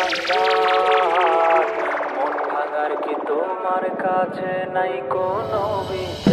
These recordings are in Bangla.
দোকানদার মন ভাঙার কি তোমার কাছে নাই কোনো বিচার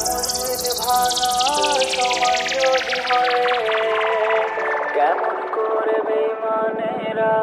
মসজিদ ভাঙা সময় যদি হয় কেমন করে বেমানেরা